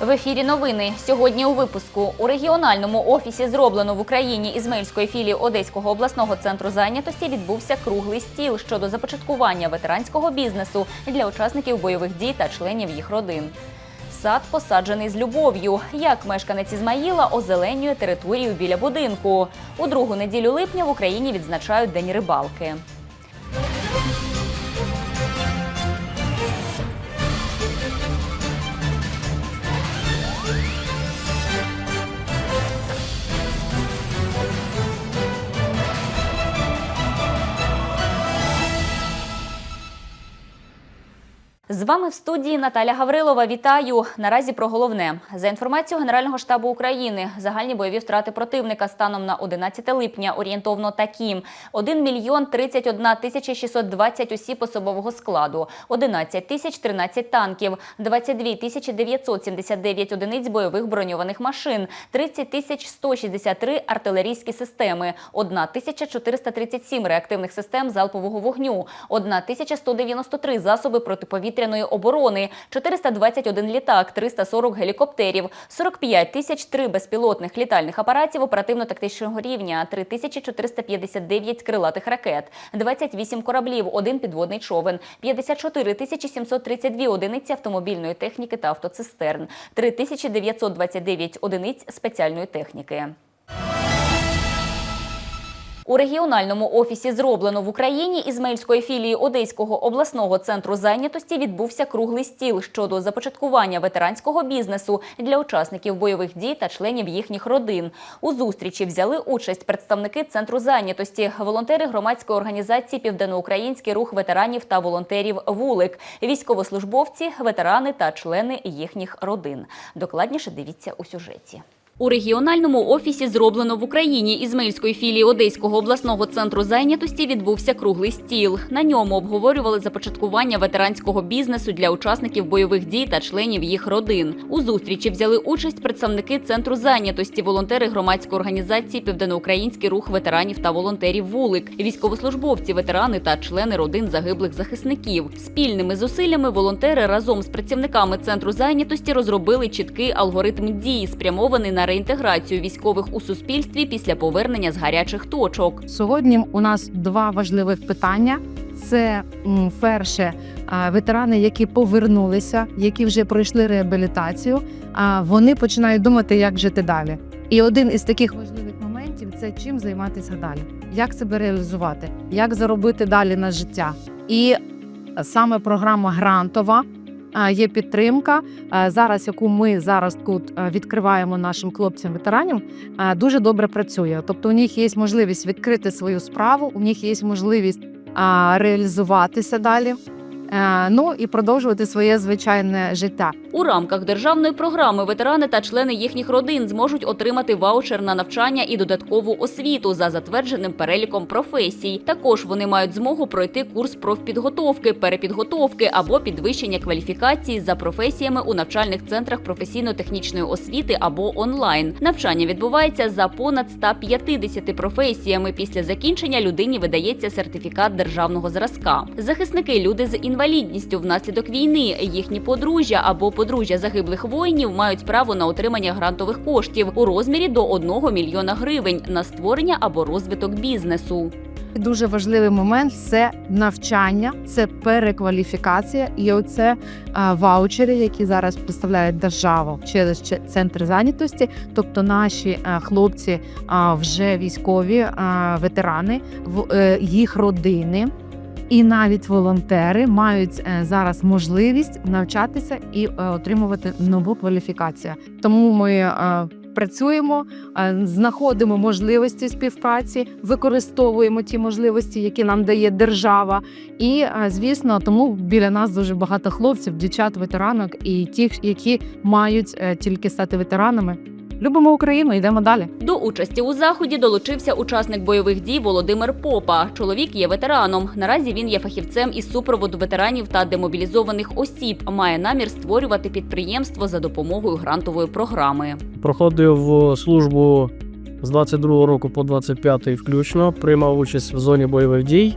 В ефірі новини сьогодні у випуску у регіональному офісі зроблено в Україні Ізмельської філії Одеського обласного центру зайнятості відбувся круглий стіл щодо започаткування ветеранського бізнесу для учасників бойових дій та членів їх родин. Сад посаджений з любов'ю. Як мешканець Ізмаїла озеленює територію біля будинку. У другу неділю липня в Україні відзначають День рибалки. З вами в студії Наталя Гаврилова. Вітаю. Наразі про головне. За інформацією Генерального штабу України, загальні бойові втрати противника станом на 11 липня орієнтовно такі: 1 мільйон 31 тисяча 620 осіб особового складу, 11 тисяч 13 танків, 22 тисячі 979 одиниць бойових броньованих машин, 30 тисяч 163 артилерійські системи, 1 тисяча 437 реактивних систем залпового вогню, 1 тисяча 193 засоби протиповітряної оборони, 421 літак, 340 гелікоптерів, 45 тисяч 3 безпілотних літальних апаратів оперативно-тактичного рівня, 3459 крилатих ракет, 28 кораблів, 1 підводний човен, 54 тисячі 732 одиниці автомобільної техніки та автоцистерн, 3929 одиниць спеціальної техніки. У регіональному офісі зроблено в Україні Ізмаїльської філії Одеського обласного центру зайнятості відбувся круглий стіл щодо започаткування ветеранського бізнесу для учасників бойових дій та членів їхніх родин. У зустрічі взяли участь представники центру зайнятості, волонтери громадської організації Південноукраїнський рух ветеранів та волонтерів Вулик, військовослужбовці, ветерани та члени їхніх родин. Докладніше дивіться у сюжеті. У регіональному офісі зроблено в Україні Ізмаїльської філії Одеського обласного центру зайнятості відбувся круглий стіл. На ньому обговорювали започаткування ветеранського бізнесу для учасників бойових дій та членів їх родин. У зустрічі взяли участь представники центру зайнятості, волонтери громадської організації Південноукраїнський рух ветеранів та волонтерів Вулик, військовослужбовці, ветерани та члени родин загиблих захисників. Спільними зусиллями волонтери разом з працівниками центру зайнятості розробили чіткий алгоритм дії, спрямований на реінтеграцію військових у суспільстві після повернення з гарячих точок. Сьогодні у нас два важливих питання. Це перше ветерани, які повернулися, які вже пройшли реабілітацію. А вони починають думати, як жити далі. І один із таких важливих моментів це чим займатися далі, як себе реалізувати, як заробити далі на життя. І саме програма грантова. Є підтримка зараз, яку ми зараз тут відкриваємо нашим хлопцям-ветеранам, дуже добре працює. Тобто, у них є можливість відкрити свою справу, у них є можливість реалізуватися далі. Е, Ну і продовжувати своє звичайне життя. У рамках державної програми ветерани та члени їхніх родин зможуть отримати ваучер на навчання і додаткову освіту за затвердженим переліком професій. Також вони мають змогу пройти курс профпідготовки, перепідготовки або підвищення кваліфікації за професіями у навчальних центрах професійно-технічної освіти або онлайн. Навчання відбувається за понад 150 професіями. Після закінчення людині видається сертифікат державного зразка. Захисники люди з інвалідністю внаслідок війни, їхні подружжя або подружжя загиблих воїнів мають право на отримання грантових коштів у розмірі до 1 мільйона гривень на створення або розвиток бізнесу. Дуже важливий момент це навчання, це перекваліфікація і оце ваучери, які зараз представляють державу через центр зайнятості. Тобто наші хлопці а, вже військові ветерани, в е, їх родини. І навіть волонтери мають е, зараз можливість навчатися і е, отримувати нову кваліфікацію. Тому ми е, працюємо, знаходимо можливості співпраці, використовуємо ті можливості, які нам дає держава. І звісно, тому біля нас дуже багато хлопців, дівчат, ветеранок і тих, які мають тільки стати ветеранами. Любимо Україну, йдемо далі. До участі у заході долучився учасник бойових дій Володимир Попа. Чоловік є ветераном. Наразі він є фахівцем із супроводу ветеранів та демобілізованих осіб. Має намір створювати підприємство за допомогою грантової програми. Проходив службу з 22 року по 25 включно. Приймав участь в зоні бойових дій.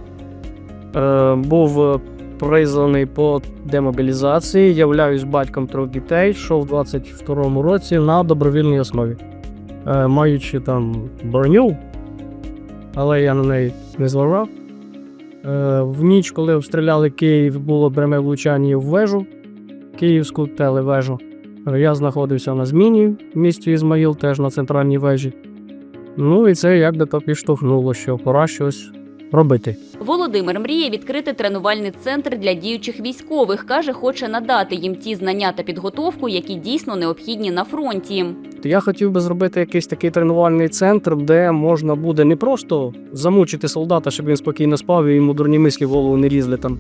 Е, Був призваний по демобілізації, являюсь батьком трьох дітей, що в 22-му році на добровільній основі. Е, маючи там броню, але я на неї не зважав. Е, в ніч, коли обстріляли Київ, було пряме влучання в вежу, Київську телевежу. Я знаходився на зміні в місті Ізмаїл, теж на центральній вежі. Ну і це як би то підштовхнуло, що пора щось робити. Володимир мріє відкрити тренувальний центр для діючих військових. каже, хоче надати їм ті знання та підготовку, які дійсно необхідні на фронті. Я хотів би зробити якийсь такий тренувальний центр, де можна буде не просто замучити солдата, щоб він спокійно спав і йому дурні мислі в голову не різли там.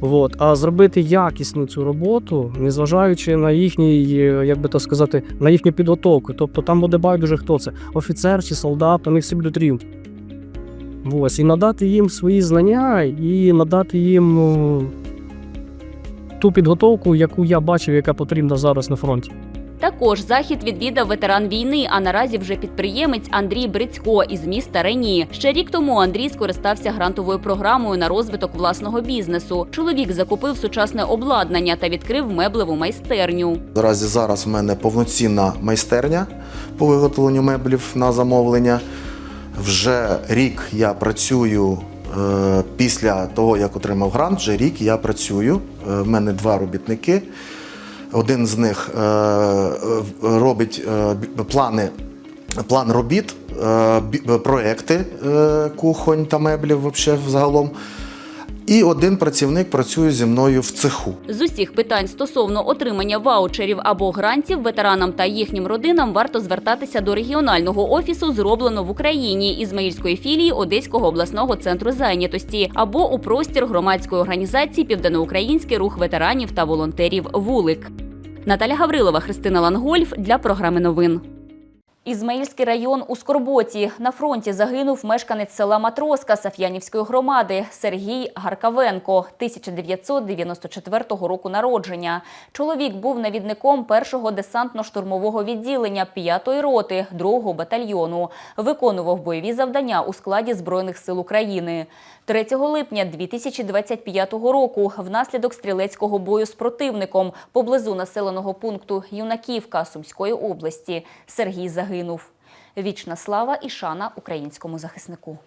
От, а зробити якісну цю роботу, незважаючи на їхній, як би то сказати, на їхню підготовку. Тобто там буде байдуже хто це, офіцер чи солдат, вони всі будуть рівні. Ось, і надати їм свої знання, і надати їм ну, ту підготовку, яку я бачив, яка потрібна зараз на фронті. Також захід відвідав ветеран війни, а наразі вже підприємець Андрій Брицько із міста Рені. Ще рік тому Андрій скористався грантовою програмою на розвиток власного бізнесу. Чоловік закупив сучасне обладнання та відкрив меблеву майстерню. Наразі зараз в мене повноцінна майстерня по виготовленню меблів на замовлення. Вже рік я працюю е, після того, як отримав грант, вже рік я працюю. Е, в мене два робітники. Один з них е, робить плани, план робіт, проекти кухонь та меблів вообще взагалом. І один працівник працює зі мною в цеху. З усіх питань стосовно отримання ваучерів або грантів ветеранам та їхнім родинам варто звертатися до регіонального офісу зроблено в Україні Ізмаїльської філії Одеського обласного центру зайнятості або у простір громадської організації Південноукраїнський рух ветеранів та волонтерів Вулик. Наталя Гаврилова, Христина Лангольф для програми новин. Ізмаїльський район у Скорботі. На фронті загинув мешканець села Матроска Саф'янівської громади Сергій Гаркавенко, 1994 року народження. Чоловік був навідником першого десантно-штурмового відділення 5-ї роти 2-го батальйону. Виконував бойові завдання у складі Збройних сил України. 3 липня 2025 року внаслідок стрілецького бою з противником поблизу населеного пункту Юнаківка Сумської області Сергій загинув. Вічна слава і шана українському захиснику.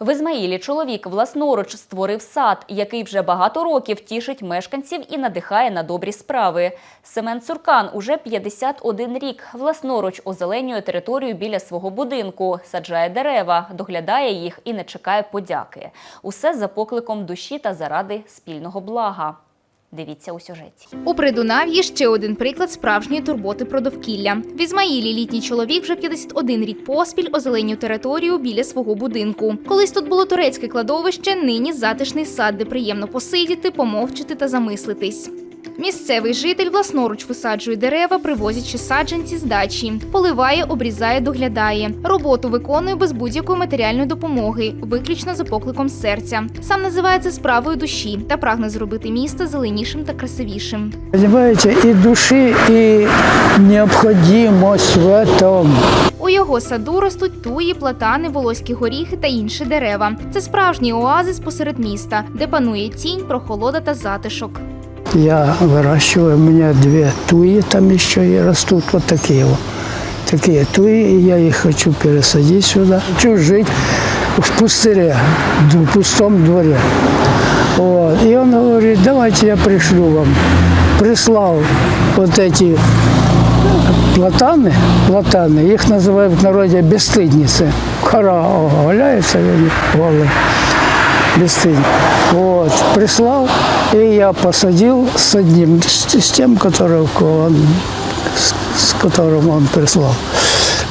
В Ізмаїлі чоловік власноруч створив сад, який вже багато років тішить мешканців і надихає на добрі справи. Семен Цуркан уже 51 рік власноруч озеленює територію біля свого будинку, саджає дерева, доглядає їх і не чекає подяки. Усе за покликом душі та заради спільного блага. Дивіться у сюжеті. У Придунав'ї ще один приклад справжньої турботи про довкілля. В Ізмаїлі літній чоловік вже 51 рік поспіль озеленів територію біля свого будинку. Колись тут було турецьке кладовище, нині затишний сад, де приємно посидіти, помовчити та замислитись. Місцевий житель власноруч висаджує дерева, привозячи саджанці з дачі, поливає, обрізає, доглядає. Роботу виконує без будь-якої матеріальної допомоги, виключно за покликом серця. Сам називає це справою душі та прагне зробити місто зеленішим та красивішим. Понимаете, и души, и необходимость в этом. У його саду ростуть туї, платани, волоські горіхи та інші дерева. Це справжній оазис посеред міста, де панує тінь, прохолода та затишок. Я выращиваю, у меня две туи там еще и растут вот такие вот. Такие туи, и я их хочу пересадить сюда. Хочу жить в пустыре, в пустом дворе. Вот. И он говорит, давайте я пришлю вам. Прислал вот эти платаны, платаны, их называют в народе бесстыдницы. Кора валяется, они голые. бесстыдно. Вот, прислал, и я посадил с одним, с, с тем, которого он, с, с которым он прислал.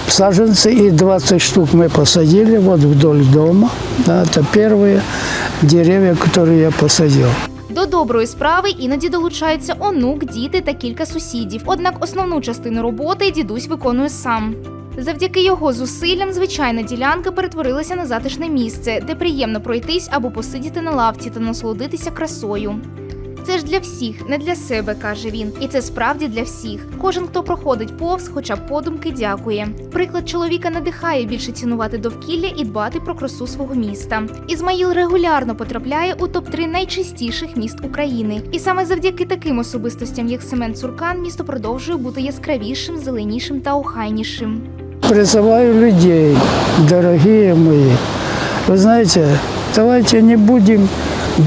Саженцы и 20 штук мы посадили вот вдоль дома. Да, это первые деревья, которые я посадил. До доброї справи іноді долучаються онук, діти та кілька сусідів. Однак основну частину роботи дідусь виконує сам. Завдяки його зусиллям звичайна ділянка перетворилася на затишне місце, де приємно пройтись або посидіти на лавці та насолодитися красою. Це ж для всіх, не для себе, каже він. І це справді для всіх. Кожен, хто проходить повз, хоча б подумки дякує. Приклад чоловіка надихає більше цінувати довкілля і дбати про красу свого міста. Ізмаїл регулярно потрапляє у топ-3 найчистіших міст України. І саме завдяки таким особистостям, як Семен Цуркан, місто продовжує бути яскравішим, зеленішим та охайнішим. Призываю людей, дорогие мои. Вы знаете, давайте не будем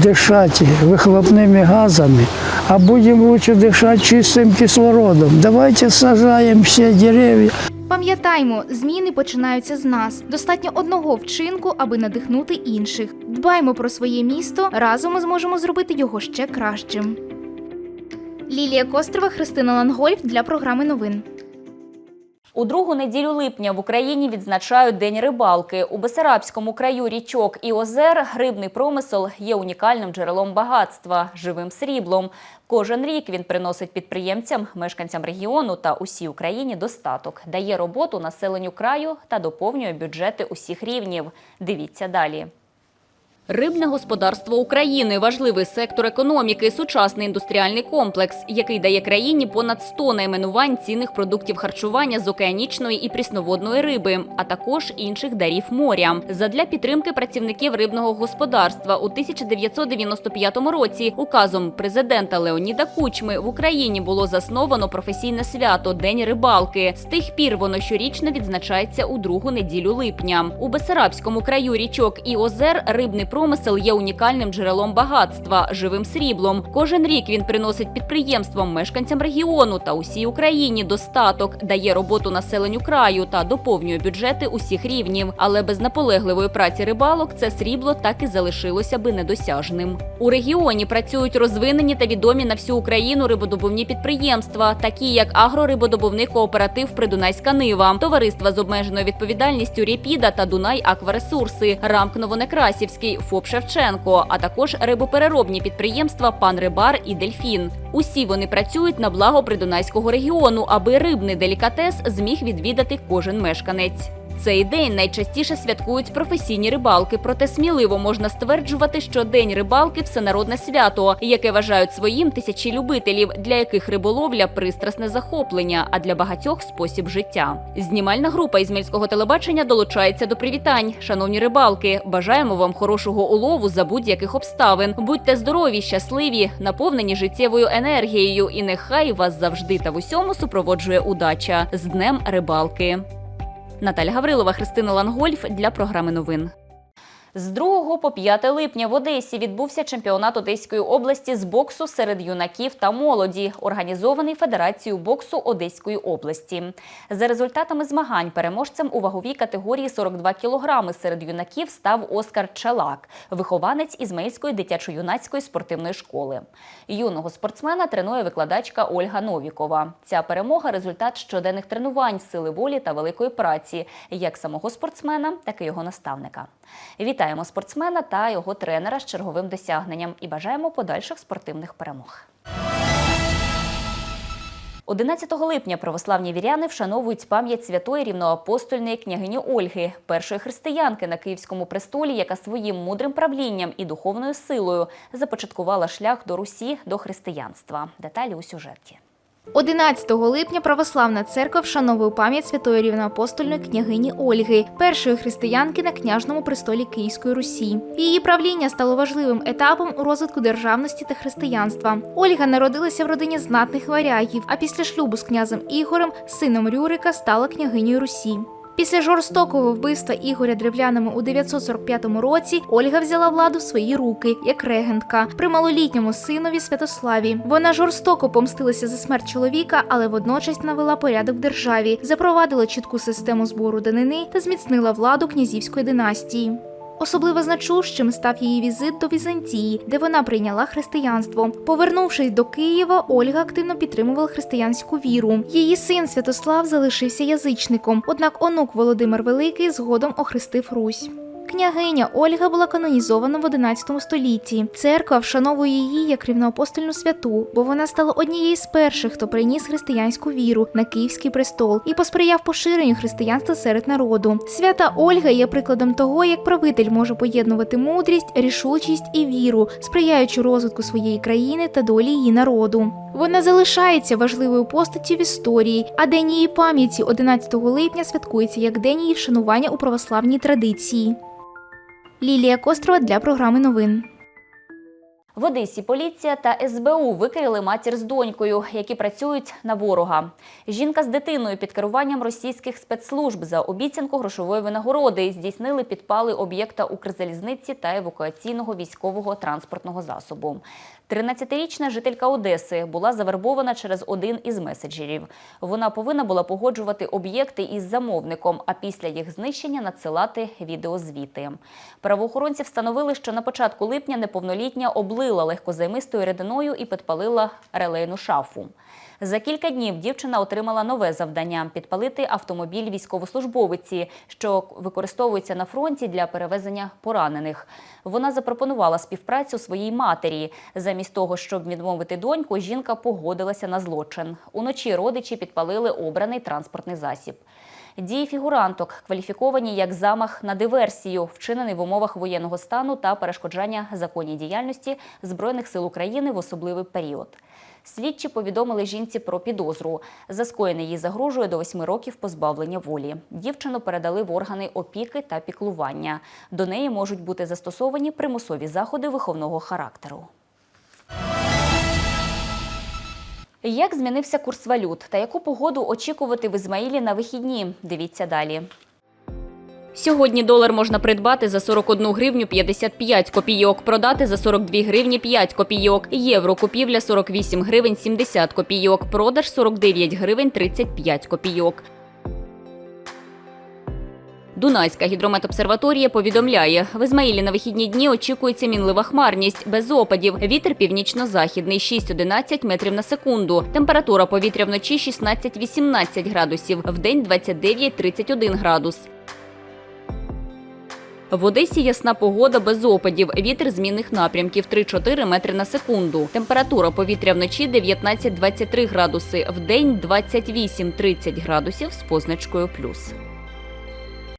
дышать выхлопными газами, а будем лучше дышать чистым кислородом. Давайте сажаем все деревья. Пам'ятаймо, зміни починаються з нас. Достатньо одного вчинку, аби надихнути інших. Дбаймо про своє місто, разом ми зможемо зробити його ще кращим. Лілія Кострова, Христина Лангольф для програми новин. У другу неділю липня в Україні відзначають День рибалки. У Бесарабському краю річок і озер рибний промисел є унікальним джерелом багатства, живим сріблом. Кожен рік він приносить підприємцям, мешканцям регіону та усій Україні достаток, дає роботу населенню краю та доповнює бюджети усіх рівнів. Дивіться далі. Рибне господарство України важливий сектор економіки, сучасний індустріальний комплекс, який дає країні понад 100 найменувань цінних продуктів харчування з океанічної і прісноводної риби, а також інших дарів моря. Задля підтримки працівників рибного господарства у 1995 році указом президента Леоніда Кучми в Україні було засновано професійне свято День рибалки. З тих пір воно щорічно відзначається у другу неділю липня. У Бесарабському краю річок і озер рибний промисел є унікальним джерелом багатства, живим сріблом. Кожен рік він приносить підприємствам, мешканцям регіону та усій Україні достаток, дає роботу населенню краю та доповнює бюджети усіх рівнів. Але без наполегливої праці рибалок це срібло так і залишилося би недосяжним. У регіоні працюють розвинені та відомі на всю Україну рибодобувні підприємства, такі як агрорибодобувний кооператив Придунайська Нива, товариства з обмеженою відповідальністю Рєпіда та Дунай Акваресурси, Рамк Новонекрасівський, ФОП Шевченко, а також рибопереробні підприємства Пан Рибар і Дельфін. Усі вони працюють на благо Придунайського регіону, аби рибний делікатес зміг відвідати кожен мешканець. Цей день найчастіше святкують професійні рибалки, проте сміливо можна стверджувати, що День рибалки всенародне свято, яке вважають своїм тисячі любителів, для яких риболовля пристрасне захоплення, а для багатьох спосіб життя. Знімальна група Ізмельського телебачення долучається до привітань. Шановні рибалки, бажаємо вам хорошого улову за будь-яких обставин. Будьте здорові, щасливі, наповнені життєвою енергією, і нехай вас завжди та в усьому супроводжує удача з Днем рибалки. Наталя Гаврилова, Христина Лангольф для програми новин. З 2 по 5 липня в Одесі відбувся чемпіонат Одеської області з боксу серед юнаків та молоді, організований Федерацією боксу Одеської області. За результатами змагань переможцем у ваговій категорії 42 кілограми серед юнаків став Оскар Чалак, вихованець Ізмаїльської дитячо-юнацької спортивної школи. Юного спортсмена тренує викладачка Ольга Новікова. Ця перемога результат щоденних тренувань, сили волі та великої праці, як самого спортсмена, так і його наставника. Вітаємо спортсмена та його тренера з черговим досягненням і бажаємо подальших спортивних перемог. 11 липня православні віряни вшановують пам'ять святої рівноапостольної княгині Ольги, першої християнки на Київському престолі, яка своїм мудрим правлінням і духовною силою започаткувала шлях до Русі до християнства. Деталі у сюжеті. 11 липня православна церква вшановує пам'ять святої рівноапостольної княгині Ольги, першої християнки на княжному престолі Київської Русі. Її правління стало важливим етапом у розвитку державності та християнства. Ольга народилася в родині знатних варягів, а після шлюбу з князем Ігорем, сином Рюрика, стала княгинею Русі. Після жорстокого вбивства Ігоря древлянами у 945 році Ольга взяла владу в свої руки як регентка при малолітньому синові Святославі. Вона жорстоко помстилася за смерть чоловіка, але водночас навела порядок в державі, запровадила чітку систему збору данини та зміцнила владу князівської династії. Особливо значущим став її візит до Візантії, де вона прийняла християнство. Повернувшись до Києва, Ольга активно підтримувала християнську віру. Її син Святослав залишився язичником, однак онук Володимир Великий згодом охрестив Русь. Княгиня Ольга була канонізована в 11 столітті. Церква вшановує її як рівноапостольну святу, бо вона стала однією з перших, хто приніс християнську віру на київський престол і посприяв поширенню християнства серед народу. Свята Ольга є прикладом того, як правитель може поєднувати мудрість, рішучість і віру, сприяючи розвитку своєї країни та долі її народу. Вона залишається важливою постаттю в історії, а день її пам'яті 11 липня святкується як день її вшанування у православній традиції. Лілія Кострова для програми новин. В Одесі поліція та СБУ викрили матір з донькою, які працюють на ворога. Жінка з дитиною під керуванням російських спецслужб за обіцянку грошової винагороди здійснили підпали об'єкта Укрзалізниці та евакуаційного військового транспортного засобу. 13-річна жителька Одеси була завербована через один із меседжерів. Вона повинна була погоджувати об'єкти із замовником, а після їх знищення надсилати відеозвіти. Правоохоронці встановили, що на початку липня неповнолітня облила легкозаймистою рідиною і підпалила релейну шафу. За кілька днів дівчина отримала нове завдання підпалити автомобіль військовослужбовиці, що використовується на фронті для перевезення поранених. Вона запропонувала співпрацю своїй матері. Замість того, щоб відмовити доньку, жінка погодилася на злочин. Уночі родичі підпалили обраний транспортний засіб. Дії фігуранток кваліфіковані як замах на диверсію, вчинений в умовах воєнного стану та перешкоджання законній діяльності Збройних сил України в особливий період. Слідчі повідомили жінці про підозру. За скоєне їй загрожує до восьми років позбавлення волі. Дівчину передали в органи опіки та піклування. До неї можуть бути застосовані примусові заходи виховного характеру. Як змінився курс валют та яку погоду очікувати в Ізмаїлі на вихідні? Дивіться далі. Сьогодні долар можна придбати за 41 гривню 55 копійок, продати за 42 гривні 5 копійок. Євро купівля 48 гривень 70 копійок, продаж 49 гривень 35 копійок. Дунайська гідрометобсерваторія повідомляє, в Ізмаїлі на вихідні дні очікується мінлива хмарність, без опадів. Вітер північно-західний 6-11 метрів на секунду. Температура повітря вночі 16-18 градусів, вдень 29-31 градус. В Одесі ясна погода без опадів. Вітер змінних напрямків 3-4 метри на секунду. Температура повітря вночі 19-23 градуси, вдень 28-30 градусів з позначкою плюс.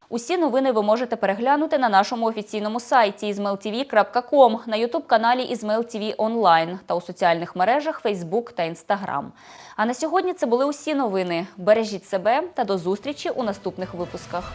Усі новини ви можете переглянути на нашому офіційному сайті izmailtv.com, на ютуб-каналі TV Online та у соціальних мережах Facebook та Instagram. А на сьогодні це були усі новини. Бережіть себе та до зустрічі у наступних випусках.